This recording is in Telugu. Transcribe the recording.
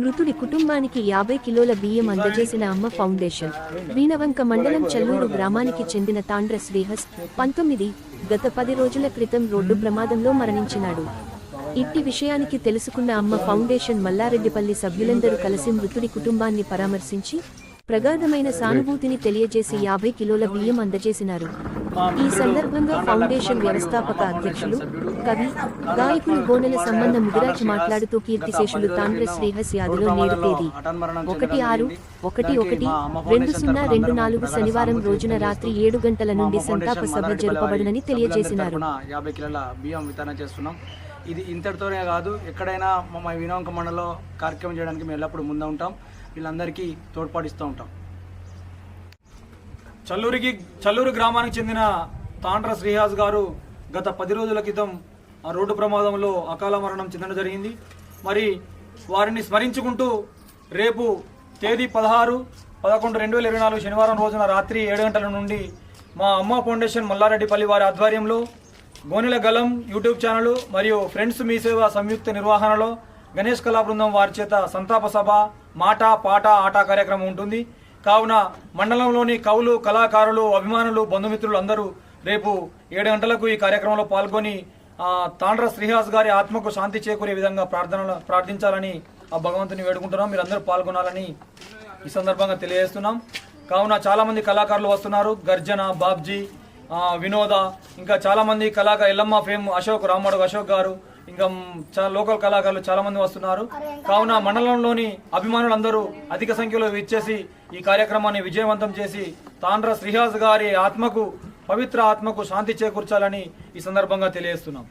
మృతుడి కుటుంబానికి యాభై కిలోల బియ్యం అందజేసిన అమ్మ ఫౌండేషన్. వీణవంక మండలం చల్లూరు గ్రామానికి చెందిన తాండ్ర శ్రీహస్ పంతొమ్మిది గత పది రోజుల క్రితం రోడ్డు ప్రమాదంలో మరణించినాడు. ఇట్టి విషయానికి తెలుసుకున్న అమ్మ ఫౌండేషన్ మల్లారెడ్డిపల్లి సభ్యులందరూ కలిసి మృతుడి కుటుంబాన్ని పరామర్శించి ప్రగాఢమైన సానుభూతిని తెలియజేసి యాభై కిలోల బియ్యం అందజేసినారు. ఈ సందర్భంగా ఫౌండేషన్ వ్యవస్థాపక అధ్యక్షులు కవి గాయకులు గోనెల సంబంధ ముదిరాజ్ మాట్లాడుతూ కీర్తిశేషులు తాండ్ర శ్రీహస్ యాదలో నేడు తేదీ. ఒకటి ఆరు ఒకటి ఒకటి రెండు సున్నా రెండు నాలుగు శనివారం రోజున రాత్రి ఏడు గంటల నుండి సంతాప సభ జరపబడునని తెలియజేసినారు. యాభై కిలోల బియ్యం వితరణ చేస్తున్నాం. ఇది ఇంతటితోనే కాదు ఎక్కడైనా మా వినోంక మండలంలో కార్యక్రమం చేయడానికి మేము ఎల్లప్పుడూ ముందు ఉంటాం వీళ్ళందరికీ తోడ్పాటిస్తూ ఉంటాం. చల్లూరికి చల్లూరు గ్రామానికి చెందిన తాండ్ర శ్రీహాజ్ గారు గత పది రోజుల క్రితం రోడ్డు ప్రమాదంలో అకాల మరణం చెందడం జరిగింది. మరి వారిని స్మరించుకుంటూ రేపు తేదీ పదహారు పదకొండు రెండు వేల ఇరవై నాలుగు శనివారం రోజున రాత్రి ఏడు గంటల నుండి మా అమ్మ ఫౌండేషన్ మల్లారెడ్డిపల్లి వారి ఆధ్వర్యంలో గోనెల గలం యూట్యూబ్ ఛానల్ మరియు ఫ్రెండ్స్ మీ సేవ సంయుక్త నిర్వహణలో గణేష్ కళా బృందం వారి చేత సంతాప సభ మాట పాట ఆట కార్యక్రమం ఉంటుంది. కావున మండలంలోని కవులు కళాకారులు అభిమానులు బంధుమిత్రులు అందరూ రేపు ఏడు గంటలకు ఈ కార్యక్రమంలో పాల్గొని తాండ్ర శ్రీహాస్ గారి ఆత్మకు శాంతి చేకూరే విధంగా ప్రార్థన ప్రార్థించాలని ఆ భగవంతుని వేడుకుంటున్నాం. మీరందరూ పాల్గొనాలని ఈ సందర్భంగా తెలియజేస్తున్నాం. కావున చాలామంది కళాకారులు వస్తున్నారు. గర్జన బాబ్జీ వినోద ఇంకా చాలామంది కళాకారు ఎల్లమ్మ ఫేమ్ అశోక్ రామడు అశోక్ గారు ఇంకా చాలా లోకల్ కళాకారులు చాలా మంది వస్తున్నారు. కావున మండలంలోని అభిమానులందరూ అధిక సంఖ్యలో ఇచ్చేసి ఈ కార్యక్రమాన్ని విజయవంతం చేసి తాండ్ర శ్రీహాస్ గారి ఆత్మకు పవిత్ర ఆత్మకు శాంతి చేకూర్చాలని ఈ సందర్భంగా తెలియజేస్తున్నాం.